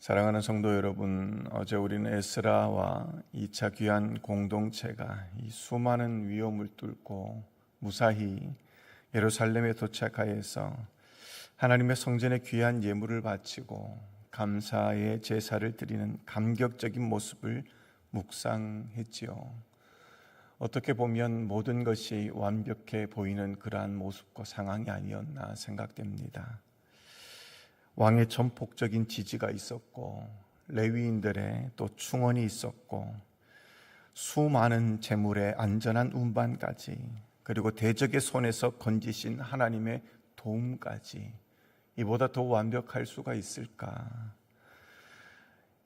사랑하는 성도 여러분, 어제 우리는 에스라와 2차 귀한 공동체가 이 수많은 위험을 뚫고 무사히 예루살렘에 도착하여서 하나님의 성전에 귀한 예물을 바치고 감사의 제사를 드리는 감격적인 모습을 묵상했지요. 어떻게 보면 모든 것이 완벽해 보이는 그러한 모습과 상황이 아니었나 생각됩니다. 왕의 전폭적인 지지가 있었고 레위인들의 또 충원이 있었고 수많은 재물의 안전한 운반까지 그리고 대적의 손에서 건지신 하나님의 도움까지 이보다 더 완벽할 수가 있을까?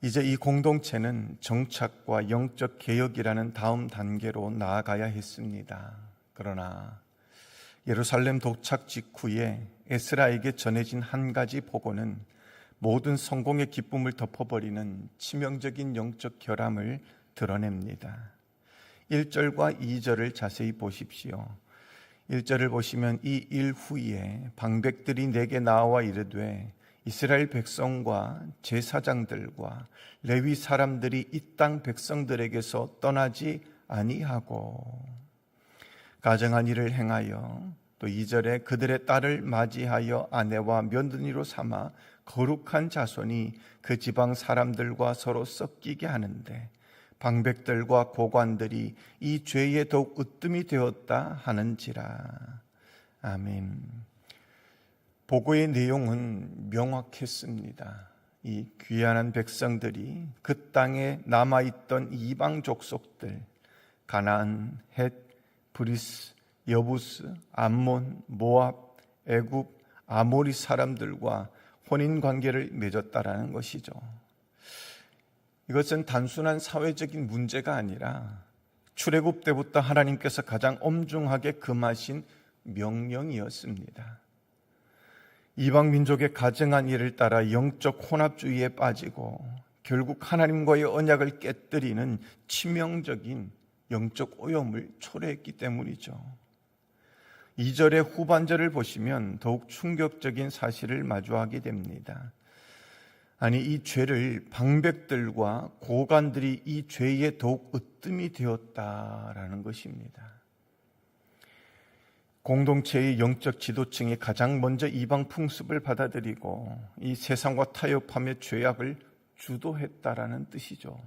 이제 이 공동체는 정착과 영적 개혁이라는 다음 단계로 나아가야 했습니다. 그러나 예루살렘 도착 직후에 에스라에게 전해진 한 가지 보고는 모든 성공의 기쁨을 덮어버리는 치명적인 영적 결함을 드러냅니다. 1절과 2절을 자세히 보십시오. 1절을 보시면 이 일 후에 방백들이 내게 나와 이르되 이스라엘 백성과 제사장들과 레위 사람들이 이 땅 백성들에게서 떠나지 아니하고 가정한 일을 행하여 또 2절에 그들의 딸을 맞이하여 아내와 며느리로 삼아 거룩한 자손이 그 지방 사람들과 서로 섞이게 하는데 방백들과 고관들이 이 죄에 더욱 으뜸이 되었다 하는지라. 아멘. 보고의 내용은 명확했습니다. 이 귀한한 백성들이 그 땅에 남아 있던 이방 족속들, 가나안, 헷, 브리스, 여부스, 암몬, 모압, 애굽, 아모리 사람들과 혼인 관계를 맺었다라는 것이죠. 이것은 단순한 사회적인 문제가 아니라 출애굽 때부터 하나님께서 가장 엄중하게 금하신 명령이었습니다. 이방 민족의 가정한 일을 따라 영적 혼합주의에 빠지고 결국 하나님과의 언약을 깨뜨리는 치명적인 영적 오염을 초래했기 때문이죠. 2절의 후반절을 보시면 더욱 충격적인 사실을 마주하게 됩니다. 아니, 이 죄를 방백들과 고관들이 이 죄에 더욱 으뜸이 되었다라는 것입니다. 공동체의 영적 지도층이 가장 먼저 이방 풍습을 받아들이고 이 세상과 타협하며 죄악을 주도했다라는 뜻이죠.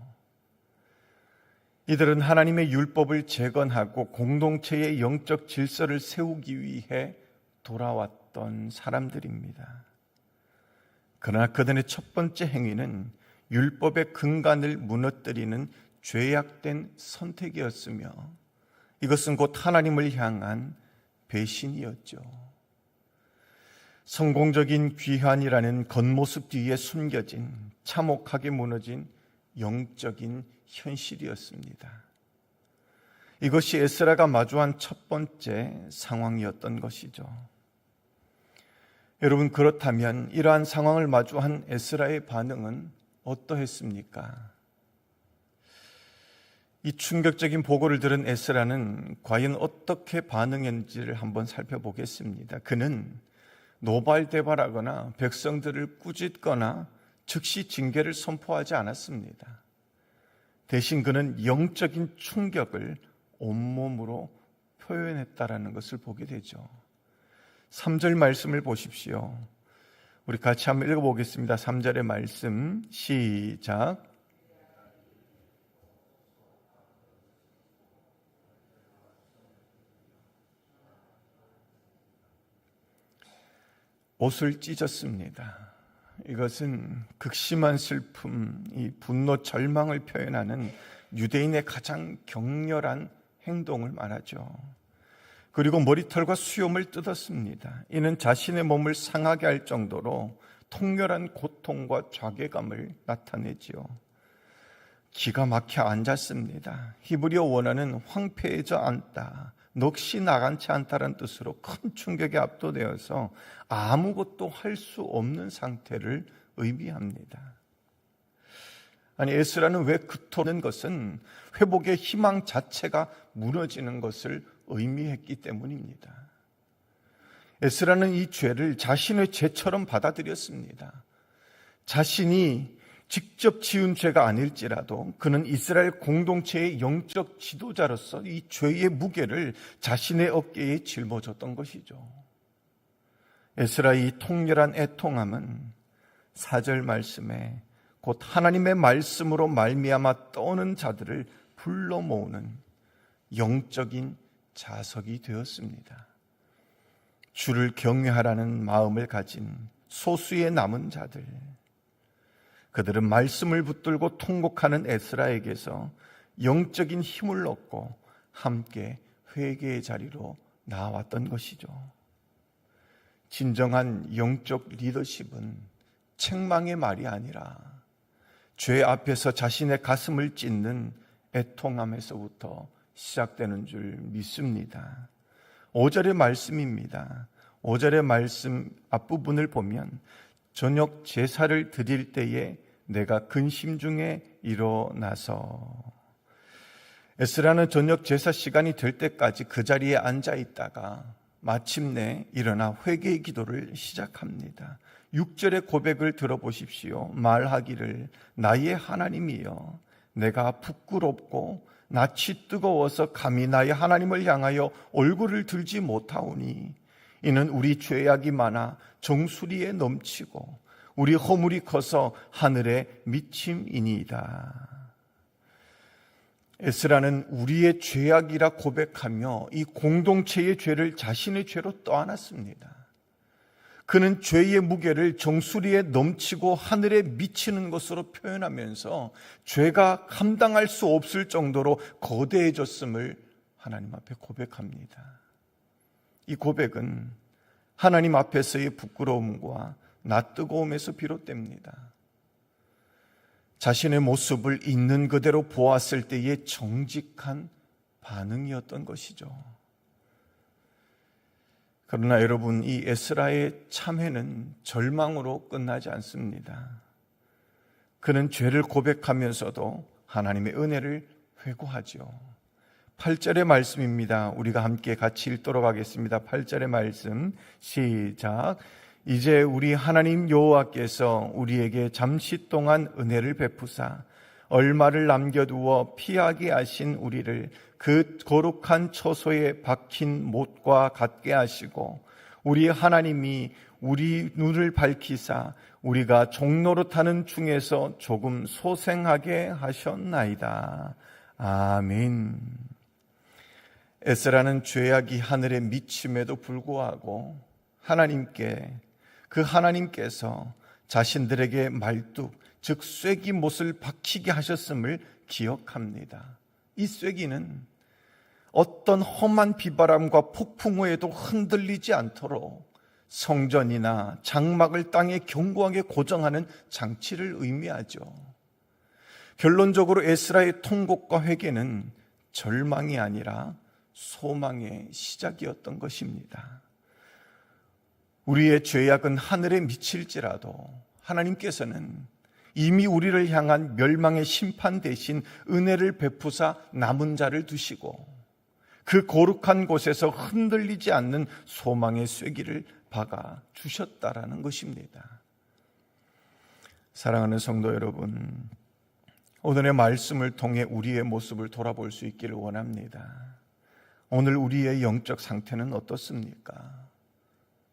이들은 하나님의 율법을 재건하고 공동체의 영적 질서를 세우기 위해 돌아왔던 사람들입니다. 그러나 그들의 첫 번째 행위는 율법의 근간을 무너뜨리는 죄악된 선택이었으며 이것은 곧 하나님을 향한 배신이었죠. 성공적인 귀환이라는 겉모습 뒤에 숨겨진 참혹하게 무너진 영적인 현실이었습니다. 이것이 에스라가 마주한 첫 번째 상황이었던 것이죠. 여러분 그렇다면 이러한 상황을 마주한 에스라의 반응은 어떠했습니까? 이 충격적인 보고를 들은 에스라는 과연 어떻게 반응했는지를 한번 살펴보겠습니다. 그는 노발대발하거나 백성들을 꾸짖거나 즉시 징계를 선포하지 않았습니다. 대신 그는 영적인 충격을 온몸으로 표현했다라는 것을 보게 되죠. 3절 말씀을 보십시오. 우리 같이 한번 읽어보겠습니다. 3절의 말씀 시작. 옷을 찢었습니다. 이것은 극심한 슬픔, 이 분노, 절망을 표현하는 유대인의 가장 격렬한 행동을 말하죠. 그리고 머리털과 수염을 뜯었습니다. 이는 자신의 몸을 상하게 할 정도로 통렬한 고통과 좌괴감을 나타내지요. 기가 막혀 앉았습니다. 히브리어 원어는 황폐해져 앉다, 넋이 나간 채 않다는 뜻으로 큰 충격에 압도되어서 아무것도 할 수 없는 상태를 의미합니다. 아니 에스라는 왜 그토는 것은 회복의 희망 자체가 무너지는 것을 의미했기 때문입니다. 에스라는 이 죄를 자신의 죄처럼 받아들였습니다. 자신이 직접 지은 죄가 아닐지라도 그는 이스라엘 공동체의 영적 지도자로서 이 죄의 무게를 자신의 어깨에 짊어졌던 것이죠. 에스라의 통렬한 애통함은 사절 말씀에 곧 하나님의 말씀으로 말미암아 떠오는 자들을 불러 모으는 영적인 자석이 되었습니다. 주를 경외하라는 마음을 가진 소수의 남은 자들. 그들은 말씀을 붙들고 통곡하는 에스라에게서 영적인 힘을 얻고 함께 회개의 자리로 나왔던 것이죠. 진정한 영적 리더십은 책망의 말이 아니라 죄 앞에서 자신의 가슴을 찢는 애통함에서부터 시작되는 줄 믿습니다. 5절의 말씀입니다. 5절의 말씀 앞부분을 보면 저녁 제사를 드릴 때에 내가 근심 중에 일어나서 에스라는 저녁 제사 시간이 될 때까지 그 자리에 앉아 있다가 마침내 일어나 회개의 기도를 시작합니다. 6절의 고백을 들어보십시오. 말하기를 나의 하나님이여 내가 부끄럽고 낯이 뜨거워서 감히 나의 하나님을 향하여 얼굴을 들지 못하오니 이는 우리 죄악이 많아 정수리에 넘치고 우리 허물이 커서 하늘에 미침이니이다. 에스라는 우리의 죄악이라 고백하며 이 공동체의 죄를 자신의 죄로 떠안았습니다. 그는 죄의 무게를 정수리에 넘치고 하늘에 미치는 것으로 표현하면서 죄가 감당할 수 없을 정도로 거대해졌음을 하나님 앞에 고백합니다. 이 고백은 하나님 앞에서의 부끄러움과 낯뜨거움에서 비롯됩니다. 자신의 모습을 있는 그대로 보았을 때의 정직한 반응이었던 것이죠. 그러나 여러분, 이 에스라의 참회는 절망으로 끝나지 않습니다. 그는 죄를 고백하면서도 하나님의 은혜를 회고하죠. 8절의 말씀입니다. 우리가 함께 같이 읽도록 하겠습니다. 8절의 말씀 시작. 이제 우리 하나님 여호와께서 우리에게 잠시 동안 은혜를 베푸사 얼마를 남겨두어 피하게 하신 우리를 그 거룩한 처소에 박힌 못과 같게 하시고 우리 하나님이 우리 눈을 밝히사 우리가 종로로 타는 중에서 조금 소생하게 하셨나이다. 아멘. 에스라는 죄악이 하늘에 미침에도 불구하고 하나님께 그 하나님께서 자신들에게 말뚝 즉 쐐기 못을 박히게 하셨음을 기억합니다. 이 쐐기는 어떤 험한 비바람과 폭풍 후에도 흔들리지 않도록 성전이나 장막을 땅에 견고하게 고정하는 장치를 의미하죠. 결론적으로 에스라의 통곡과 회개는 절망이 아니라 소망의 시작이었던 것입니다. 우리의 죄악은 하늘에 미칠지라도 하나님께서는 이미 우리를 향한 멸망의 심판 대신 은혜를 베푸사 남은 자를 두시고 그 거룩한 곳에서 흔들리지 않는 소망의 쐐기를 박아 주셨다라는 것입니다. 사랑하는 성도 여러분, 오늘의 말씀을 통해 우리의 모습을 돌아볼 수 있기를 원합니다. 오늘 우리의 영적 상태는 어떻습니까?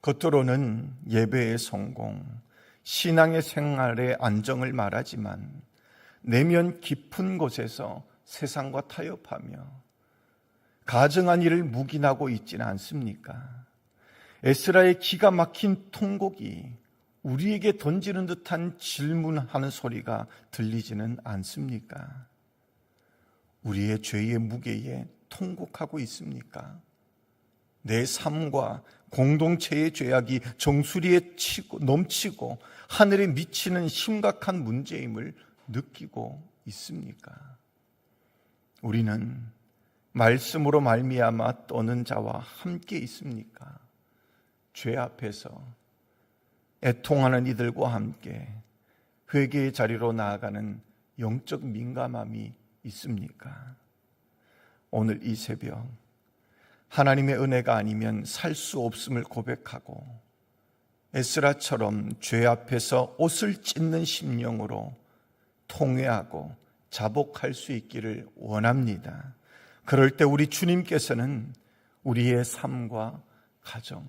겉으로는 예배의 성공, 신앙의 생활의 안정을 말하지만 내면 깊은 곳에서 세상과 타협하며 가정한 일을 묵인하고 있지는 않습니까? 에스라의 기가 막힌 통곡이 우리에게 던지는 듯한 질문하는 소리가 들리지는 않습니까? 우리의 죄의 무게에 통곡하고 있습니까? 내 삶과 공동체의 죄악이 정수리에 치고 넘치고 하늘에 미치는 심각한 문제임을 느끼고 있습니까? 우리는 말씀으로 말미암아 떠는 자와 함께 있습니까? 죄 앞에서 애통하는 이들과 함께 회개의 자리로 나아가는 영적 민감함이 있습니까? 오늘 이 새벽 하나님의 은혜가 아니면 살 수 없음을 고백하고 에스라처럼 죄 앞에서 옷을 찢는 심령으로 통회하고 자복할 수 있기를 원합니다. 그럴 때 우리 주님께서는 우리의 삶과 가정,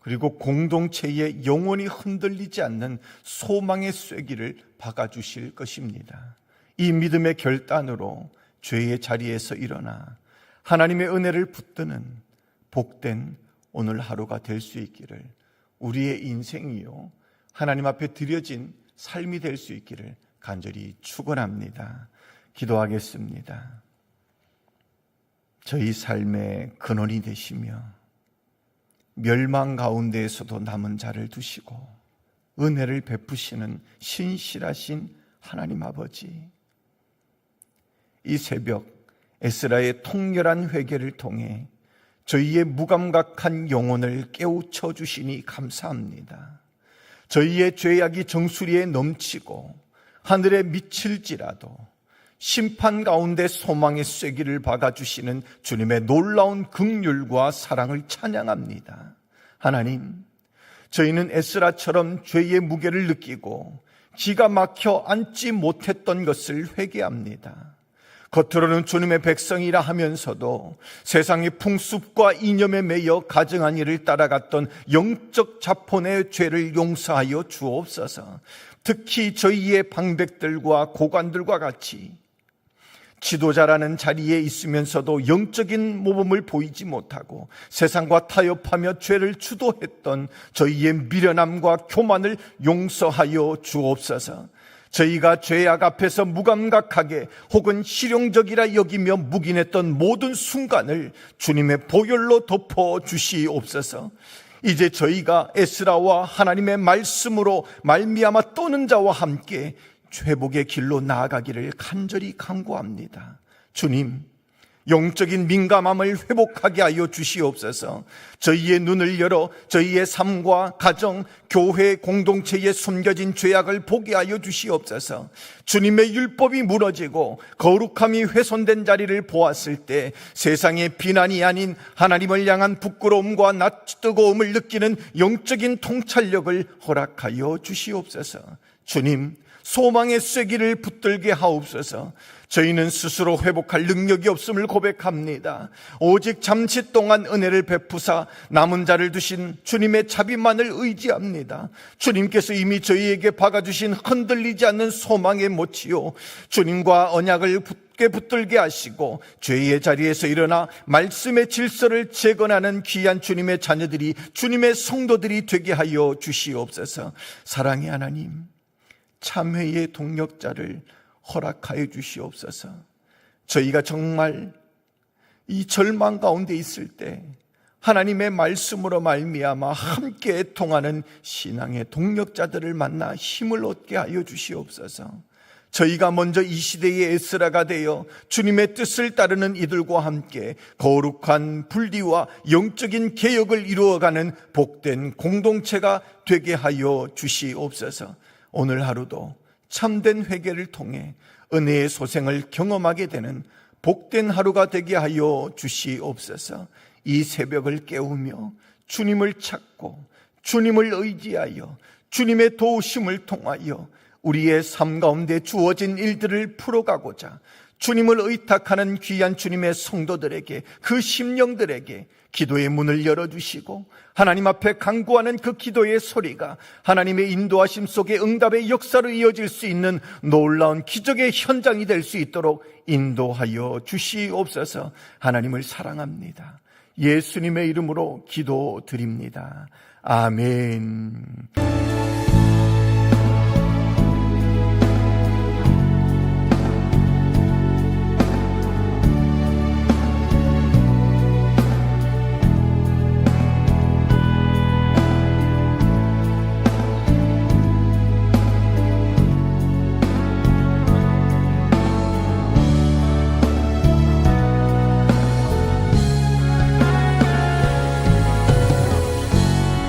그리고 공동체의 영원히 흔들리지 않는 소망의 쐐기를 박아주실 것입니다. 이 믿음의 결단으로 죄의 자리에서 일어나 하나님의 은혜를 붙드는 복된 오늘 하루가 될 수 있기를 우리의 인생이요 하나님 앞에 드려진 삶이 될 수 있기를 간절히 축원합니다. 기도하겠습니다. 저희 삶의 근원이 되시며 멸망 가운데에서도 남은 자를 두시고 은혜를 베푸시는 신실하신 하나님 아버지 이 새벽 에스라의 통렬한 회개를 통해 저희의 무감각한 영혼을 깨우쳐 주시니 감사합니다. 저희의 죄악이 정수리에 넘치고 하늘에 미칠지라도 심판 가운데 소망의 쐐기를 박아주시는 주님의 놀라운 극률과 사랑을 찬양합니다. 하나님, 저희는 에스라처럼 죄의 무게를 느끼고 기가 막혀 앉지 못했던 것을 회개합니다. 겉으로는 주님의 백성이라 하면서도 세상의 풍습과 이념에 매여 가증한 일을 따라갔던 영적 자본의 죄를 용서하여 주옵소서. 특히 저희의 방백들과 고관들과 같이 지도자라는 자리에 있으면서도 영적인 모범을 보이지 못하고 세상과 타협하며 죄를 주도했던 저희의 미련함과 교만을 용서하여 주옵소서. 저희가 죄악 앞에서 무감각하게 혹은 실용적이라 여기며 묵인했던 모든 순간을 주님의 보혈로 덮어 주시옵소서. 이제 저희가 에스라와 하나님의 말씀으로 말미암아 떠는 자와 함께 회복의 길로 나아가기를 간절히 간구합니다. 주님, 영적인 민감함을 회복하게 하여 주시옵소서. 저희의 눈을 열어 저희의 삶과 가정, 교회 공동체에 숨겨진 죄악을 보게 하여 주시옵소서. 주님의 율법이 무너지고 거룩함이 훼손된 자리를 보았을 때 세상의 비난이 아닌 하나님을 향한 부끄러움과 낯뜨거움을 느끼는 영적인 통찰력을 허락하여 주시옵소서. 주님, 소망의 쐐기를 붙들게 하옵소서. 저희는 스스로 회복할 능력이 없음을 고백합니다. 오직 잠시 동안 은혜를 베푸사 남은 자를 두신 주님의 자비만을 의지합니다. 주님께서 이미 저희에게 박아주신 흔들리지 않는 소망의 모치요. 주님과 언약을 붙게 붙들게 하시고 죄의 자리에서 일어나 말씀의 질서를 재건하는 귀한 주님의 자녀들이 주님의 성도들이 되게 하여 주시옵소서. 사랑의 하나님. 참회의 동력자를 허락하여 주시옵소서. 저희가 정말 이 절망 가운데 있을 때 하나님의 말씀으로 말미암아 함께 통하는 신앙의 동력자들을 만나 힘을 얻게 하여 주시옵소서. 저희가 먼저 이 시대의 에스라가 되어 주님의 뜻을 따르는 이들과 함께 거룩한 분리와 영적인 개혁을 이루어가는 복된 공동체가 되게 하여 주시옵소서. 오늘 하루도 참된 회개를 통해 은혜의 소생을 경험하게 되는 복된 하루가 되게 하여 주시옵소서. 이 새벽을 깨우며 주님을 찾고 주님을 의지하여 주님의 도우심을 통하여 우리의 삶 가운데 주어진 일들을 풀어가고자 주님을 의탁하는 귀한 주님의 성도들에게 그 심령들에게 기도의 문을 열어주시고 하나님 앞에 강구하는 그 기도의 소리가 하나님의 인도하심 속에 응답의 역사로 이어질 수 있는 놀라운 기적의 현장이 될 수 있도록 인도하여 주시옵소서 하나님을 사랑합니다. 예수님의 이름으로 기도 드립니다. 아멘.